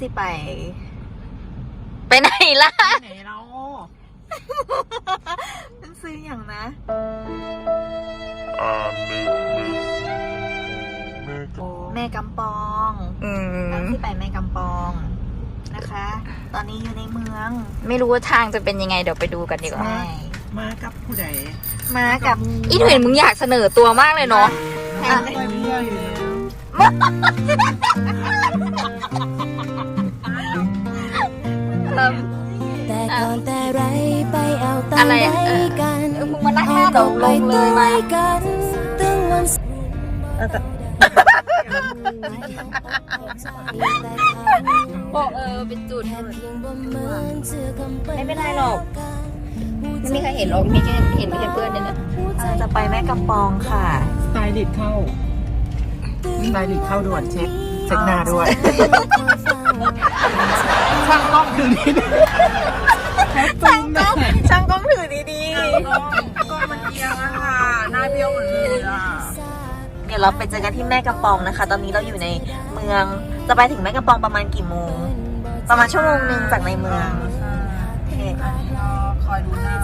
สิไป ไปไหนล่ะ ไหนเรามันซื้ออย่างนะอ่านึกนึกแม่ก็แม่กำปองอืทางมที่ไปแม่กำปองนะคะ ตอนนี้อยู่ในเมือง ไม่รู้ว่าทางจะเป็นยังไงเดี๋ยวไปดูกันดีกว่าใช่มากับผู้ใดมากับอีหนุ่ยมึงอยากเสนอตัวมากเลยเนาะ อาตัอะไรไว้อะเออกันเออมึงมานั่งหน้าตกลงเลยมากันตึงวันบอกเออเป็นจุด ไม่เป็นไรหรอกไม่มีใครเห็นหรอกมีแค่เห็นมีแค่เพื่อนเนี่ยนะจะไปแม่กำปองค่ะสไตล์ดิดเข้าสไตล์ดิดเข้าด่วนเช็คเช็คหน้าด้วยช่างกล้องถือนี่ช่างกล้องช่างกล้อง เดี๋ยวเราไปเจอกันที่แม่กำปองนะคะ ตอนนี้เราอยู่ในเมือง จะไปถึงแม่กำปองประมาณกี่โมง ประมาณชั่วโมงหนึ่งจากในเมืองโอเคคอยดูหน้า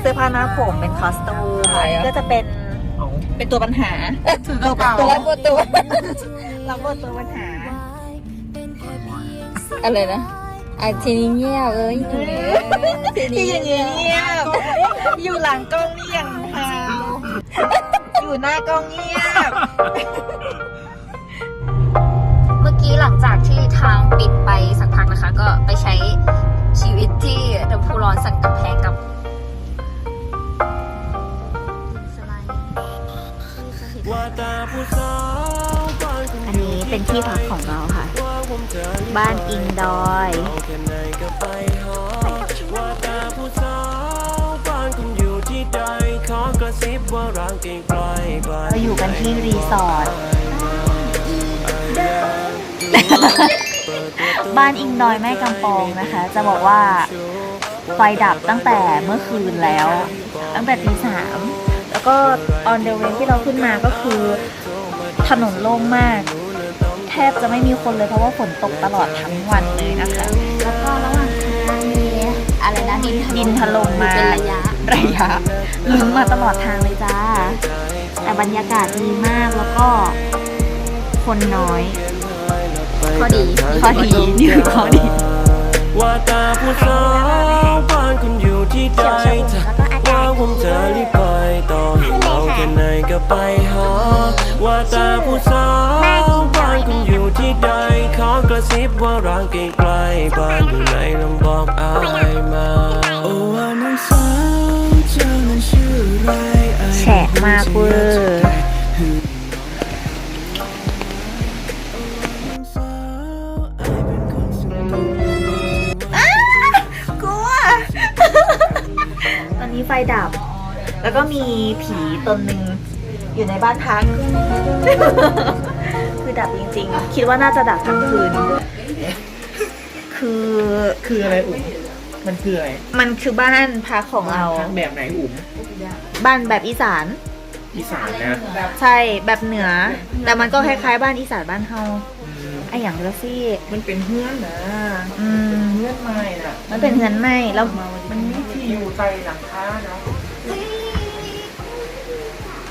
เสื้อผ้าหน้าผมเป็นคอสตูมก็จะเป็นเอาเป็นตัวปัญหาถือกระเป๋าตัวรับตัวเราบทตัวปัญหา อะไรนะอะทีนี้เงียบเอ้ยหนุ่ยทีที่นี้อย่างเงี้ยบอยู่หลังกล้องนี่อย่างฮาว อยู่หน้ากล้องเงียบ เมื่อกี้หลังจากที่ทางปิดไปสักพักนะคะ ก็ไปใช้ชีวิตที่เดอะพูร้อนสันกำแพงกับอันนี้เป็นที่พักของเราค่ะ บ้านอิงดอย เราอยู่กันที่รีสอร์ทบ้านอิงดอยแม่กำปองนะคะ จะบอกว่าไฟดับตั้งแต่เมื่อคืนแล้ว ตั้งแต่ตีสามแล้วก็ on the way ที่เราขึ้นมาก็คือถนนโล่งมาก แทบจะไม่มีคนเลยเพราะว่าฝนตกตลอดทั้งวันเลยนะคะ แล้วก็ระหว่างทางมีอะไรนะดินดินถล่มมาเป็นระยะระยะ ลึงมาตลอดทางเลยจ้า แต่บรรยากาศดีมากแล้วก็คนน้อยข้อดีข้อดีนี่คือข้อดีว่าตาผู้สาวบ้านคุณอยู่ที่ใดว่าผมจะรีบไปต่อให้เมาแค่ไหนก็ไปหาว่าตาผู้สาวบ้านคุณอยู่ที่ใดขอกระซิบว่าร้างไกลๆบ้านอยู่ไหนลอง ดับ แล้วก็มีผีตนหนึ่งอยู่ในบ้านพัก คือดับจริงๆ คิดว่าน่าจะดับทั้งคืน คือคืออะไรอุ๋มมันคืออะไรมันคือบ้านพักของเราทางแบบไหนอุ๋มบ้านแบบอีสาน อีสานนะใช่แบบเหนือ แต่มันก็คล้ายๆ บ้านอีสานบ้านเฮาอืมไออย่างละซี่ มันเป็นเฮือนนะอืม เฮือนไม้น่ะมันเป็นเฮือนไหมแล้วมันมีที่อยู่ใจหลังคาเนาะ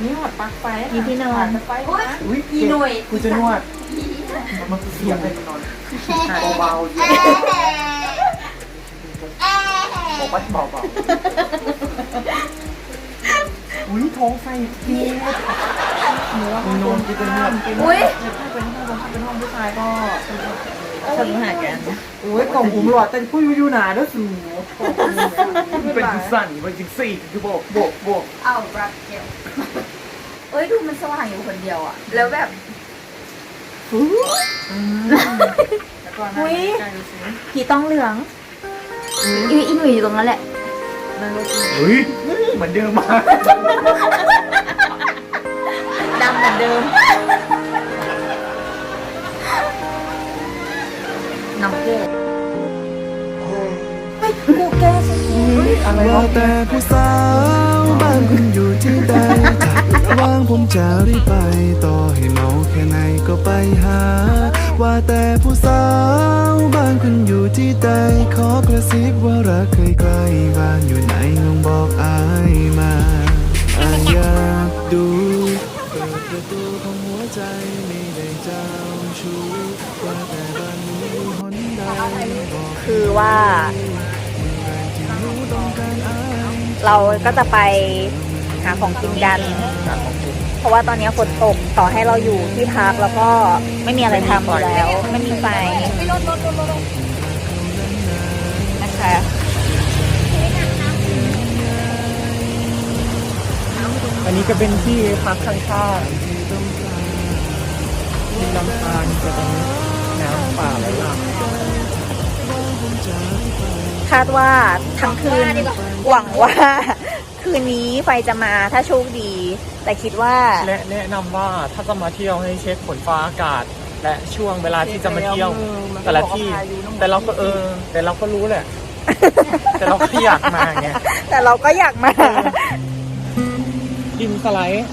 นี่หอดปลั๊กไฟมีที่นอนไฟนะอุ้ยอีหน่วยกูจะนวดมันเสียงเลยนอนเบาๆอยู่บอกว่าเบาๆอุ้ยท้องไฟพีดเนื้อมันนอนกินเป็นนวดอุ้ยถ้าเป็นห้องถ้าเป็นห้องผู้ชายก็ สนุกหากันโอ้ยกล่องหุมหลอดแต่ผู้อยู่หนาเด้อสูเป็นจิงสั่นเป็นจิงสี่คือโบกโบกโบกเอารักเดียวเอ้ยดูมันสว่างอยู่คนเดียวอะแล้วแบบแล้วก็นั่งใกล้ๆดูสิผีต้องเหลืองอีอีหนุ่ยอยู่ตรงนั้นแหละเฮ้ยเหมือนเดิมมากดำเหมือนเดิม น้องเกดอะไรว่านะแต่ผู้สาวบ้านคุณอยู่ที่ใดระว่างผมจะรีบไป ต่อให้เมาแค่ไหนก็ไปหา ว่าแต่ผู้สาวานคุณอยู่ที่ใดขอกระซิบว่ารักเคยใกล้บ้านอยู่ไหนลองบอกอายมาอายอยากดู คือว่าที่หนูต้องการอายเราก็จะไปหาของกินกัน เพราะว่าตอนนี้ฝนตกต่อให้เราอยู่ที่พักแล้วก็ไม่มีอะไรทำอยู่แล้ว ไม่มีไฟนะคะอันนี้ก็เป็นที่พักข้างๆมีลำธารจะเป็นน้ำป่าไหลหลาก คาดว่าทั้งคืนหวังว่า คืนนี้ไฟจะมาถ้าโชคดี แต่คิดว่าและแนะนำว่าถ้าจะมาเที่ยวให้เช็คฝนฟ้าอากาศ และช่วงเวลาที่จะมาเที่ยว แต่ละที่ แต่เราก็เออ แต่เราก็รู้แหละ แต่เราก็อยากมาไงแต่เราก็อยากมาดินสไลด์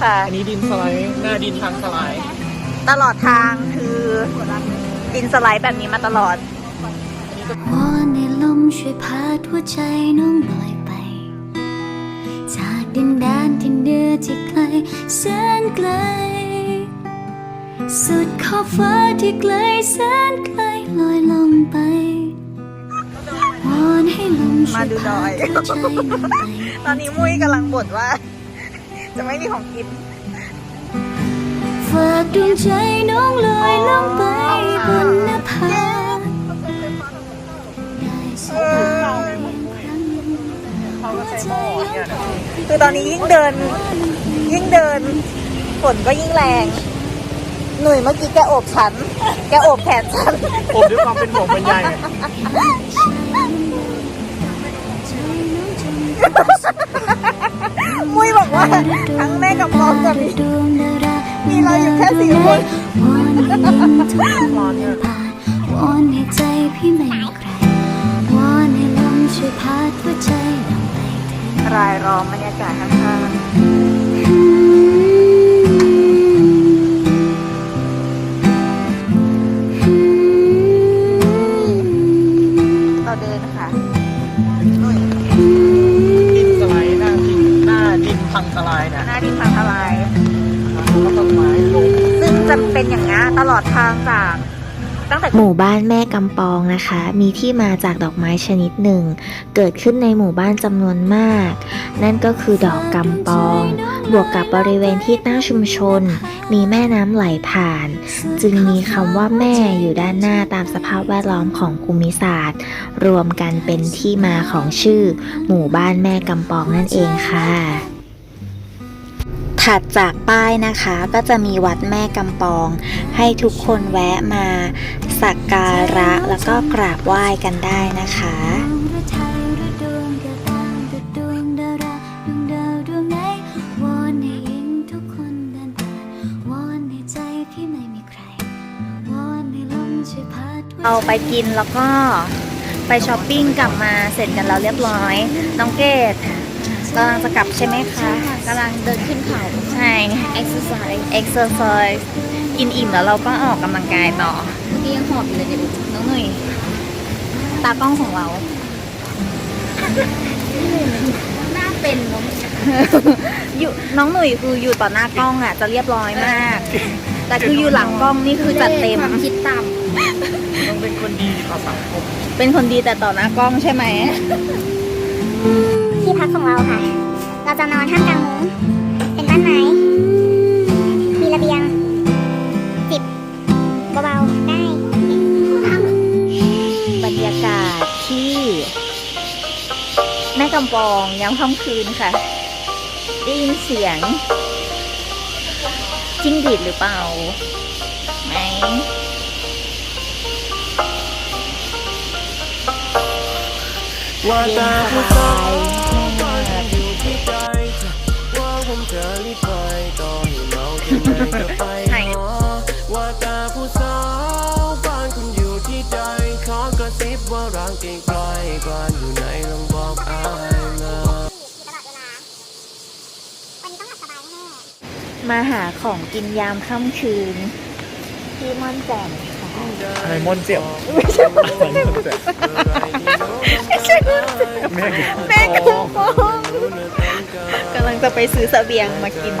ค่ะ อันนี้ดินสไลด์หน้าดินทางสไลด์ ตลอดทางคือดินสไลด์แบบนี้มาตลอด วอนให้ลมช่วยพาหัวใจน้องลอยไป จากดินแดนที่เหนือที่ไกลแสนไกล สุดขอบฟ้าที่ไกลแสนไกลลอยลงไปวอนให้ลมช่วยพาหัวใจน้องไปตอนนี้มุ้ยกำลังบ่นว่า จะไม่มีของกิน ฝากดวงใจน้องลอยลงไปบนหน้าผา ครั้งหัวใจน้องคือตอนนี้ยิ่งเดิน ยิ่งเดินฝนก็ยิ่งแรง หนุ่ยเมื่อกี้แกโอบฉัน แกโอบแขนฉันผมด้วยความเป็นห่วงเป็นใยไงมุ้ยบอกว่า ทั้งแม่กับมองกับมีดวงดารามีเราอยู่แค่สี่คนวอนให้ยิ้ ช่วยพาหัวใจลงไปถึงรายล้อมบรรยากาศข้างๆ แม่กำปองนะคะ มีที่มาจากดอกไม้ชนิดหนึ่ง เกิดขึ้นในหมู่บ้านจำนวนมาก นั่นก็คือดอกกำปอง บวกกับบริเวณที่ตั้งชุมชน มีแม่น้ำไหลผ่าน จึงมีคำว่าแม่อยู่ด้านหน้าตามสภาพแวดล้อมของภูมิศาสตร์ รวมกันเป็นที่มาของชื่อ หมู่บ้านแม่กำปองนั่นเองค่ะถัดจากป้ายนะคะก็จะมีวัดแม่กำปอง ให้ทุกคนแวะมา สักการะแล้วก็กราบไหว้กันได้นะคะดวงฤทัยหรือดวงแก้วตาหรือดวงดาราดวงดาวดวงไหนวอนให้ยิ่งทุกคนเดินผ่านวอนให้ใจพี่ไม่มีใครวอนให้ลมช่วยพาหัวใจเราไปกินแล้วก็ไปช้อปปิ้งกลับมาเสร็จกันแล้วเรียบร้อย น้องเกดกำลังจะกลับใช่ไหมคะกำลังเดินขึ้นเขาใช่ exercise exercise กินอิ่มแล้วเราก็ออกกำลังกายต่อ เมื่ยังหอบอยู่เลยเนี่ยน้องหนุ่ยตากล้องของเรา หน้าเป็นเนอะอยู่น้องหนุ่ยคืออยู่ต่อหน้ากล้องอะ จะเรียบร้อยมาก แต่คืออยู่หลังกล้องนี่คือจัดเต็มความคิดต่ต้องเป็นคนดีต่อสังคมเป็นคนดีแต่ต่อหน้ากล้องใช่ไหมที่พักของเราค่ะ เราจะนอนท่ามกลางมุ้งเป็นบ้านไม้มีระเบียงจิบเบาๆำปองยามค่ำคืนค่ะ ได้ยินเสียง จิ้งหรีดหรือเปล่าไหมว่าตาผู้สาวบ้านคุณอยู่ที่ใดว่าผมจะรีบไปต่อให้เมาแค่ไหนก็ไปหาว่าตาผู้สาวบ้านคุณอยู่ที่ใดขอกระซิบว่ารักไกล มาหาของกินยามค่ำคืน ที่ม่อนแจ่มค่ะอะไรมอนเจียวไม่ใช่มอนเจียวไม่ใช่มอนเจียวแม่กินแม่กำปองกำลังจะไปซื้อเสบียงมากิน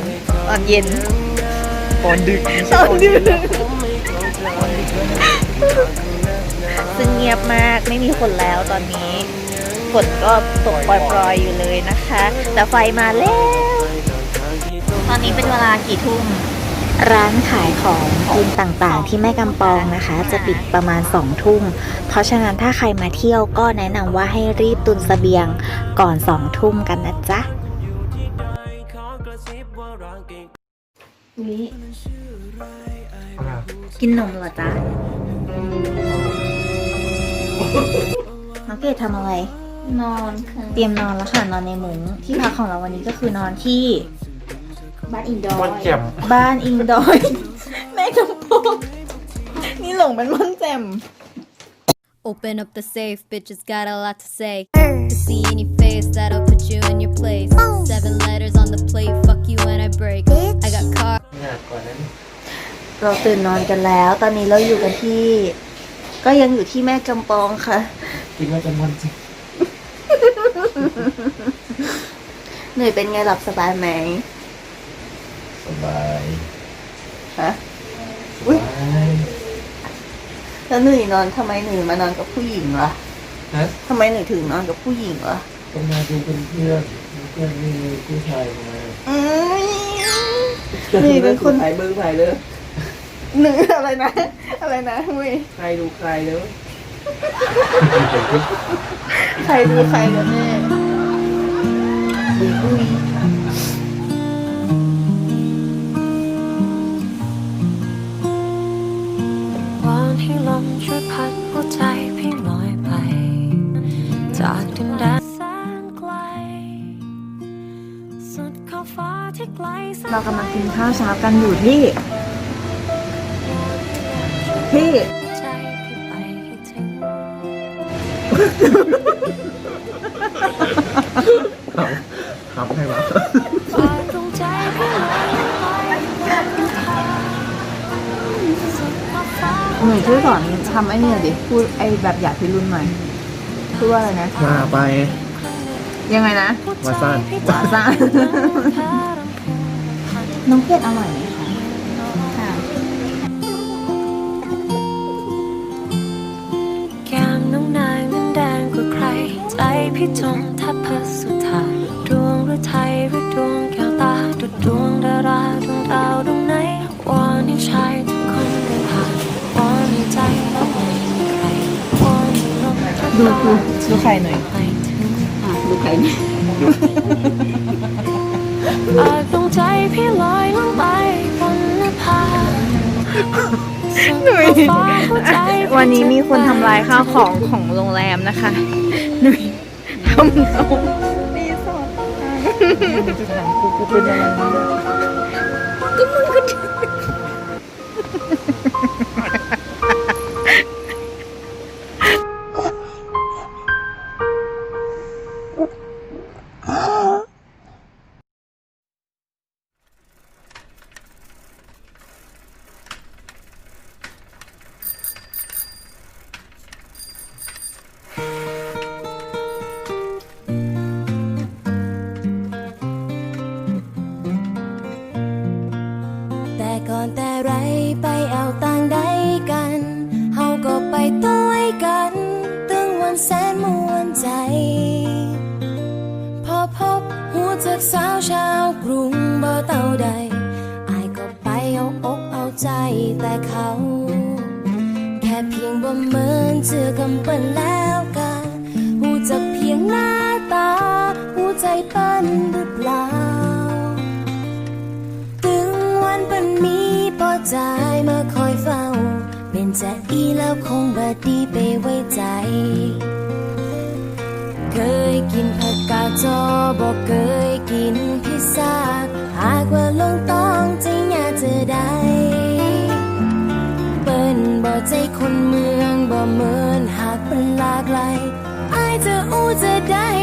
ตอนเย็น ตอนดึกตอนดึกซึ่งเงียบมากไม่มีคนแล้วตอนนี้ฝนก็ตกปล่อยๆอยู่เลยนะคะ แต่ไฟมาแล้ว ตอนนี้เป็นเวลากี่ทุ่ม ร้านขายของกินต่างๆ ที่แม่กำปองนะคะ จะปิดประมาณ2องทุ่ม เพราะฉะนั้นถ้าใครมาเที่ยวก็แนะนำว่าให้รีบตุนเสบียงก่อน2องทุ่มกันนะจ๊ะวิกินนมเหรอจ๊ะน้องเกดทำอะไร นอนค่ะ เตรียมนอนแล้วค่ะนอนในมุ้งที่พักของเราวันนี้ก็คือนอนที่ บ้านอินดอร์มอนเจียมบ้านอิงดอย แม่กำปองนี่หลงเป็นม่อนแจ่ม Open up the safe, bitches got a lot to say. To see in your face, that'll put you in your place. Seven letters on the plate, fuck you when I break. I got car. เนี่ยก่อนนั้นเราตื่นนอนกันแล้ว ตอนนี้เราอยู่กันที่ ก็ยังอยู่ที่แม่กำปองค่ะ คิดว่าจะมอนเจียวเหนื่อยเป็นไงหลับสบายไหมส บายฮะอุ้ยแล้วหนุ่ยนอนทำไมหนุ่ยมานอนกับผู้หญิงล่ะฮะทำไมหนุ่ยถึงนอนกับผู้หญิงล่ะก็มาดูเป็นเพื่อนเพื่อนมีผู้ชายมาอืมหนุ่ยเป็นคนใครเบิ้งใครเลยหนุ่ยอะไรนะ อะไรนะมุ้ยใครดูใครเลยใครดูใครกันแน่ เรากำลังกินข้าวเช้ากันอยู่ที่ ที่ ใจพี่ไปให้ถึงครับให้มาฝากดวงใจพี่ลอยไปบนทางสุดขอบฟ้าหนุ่ยช่วยสอนทำไอ้เนี่ยดิ พูดไอ้แบบอยากพิรุณหน่อยพูดว่าอะไรนะ มาไป ยังไงนะ มาสั้นหวานซ่า น้องเกดอร่อยไหมคะค่ะแก้มน้องนางนั้นแดงกว่าใคร ใจพี่จมแทบพัสุธาดวงหรือไทยหรือดวงแก้วตาดุดดวงดาราดวงดาวดวงไหนวอนให้ชายทุกคนเดินผ่านวอนให้ใจเราไม่มีใครวอนให้ลมพัดดูดูดูใครหน่อย ไปถึง ดูใครหน่อยฝากดวง ใจพี่ลอยลงไปบนนภาหนุ่ยวันนี้มีคนทำลายข้าวของของโรงแรมนะคะหนุ่ยทำเขารีสอร์ทจะถามกูกูเป็นอะไรเนี่ยแกสาวชาวกรุงบ่เต่าใดอายก็ไปเอาอกเอาใจแต่เขา แค่เพียงบ่เหมินเจอกำเปิ้นแล้วกันหูจักเพียงหน้าตาหูใจเปิ้นหรือเปล่า ถึงวันเป็นมีปอใจมาคอยเฝ้า เป็นจะอีแล้วคงบดีไปไว้ใจเคยกินผักกาดจอบอกเคย กินพิซซ่า หากว่าลงต้องจริงอยากจะได้ เปิ้นบ่ใจคนเมืองบ่เหมือนหากเป็นหลากหลายอายจะอู้จะได้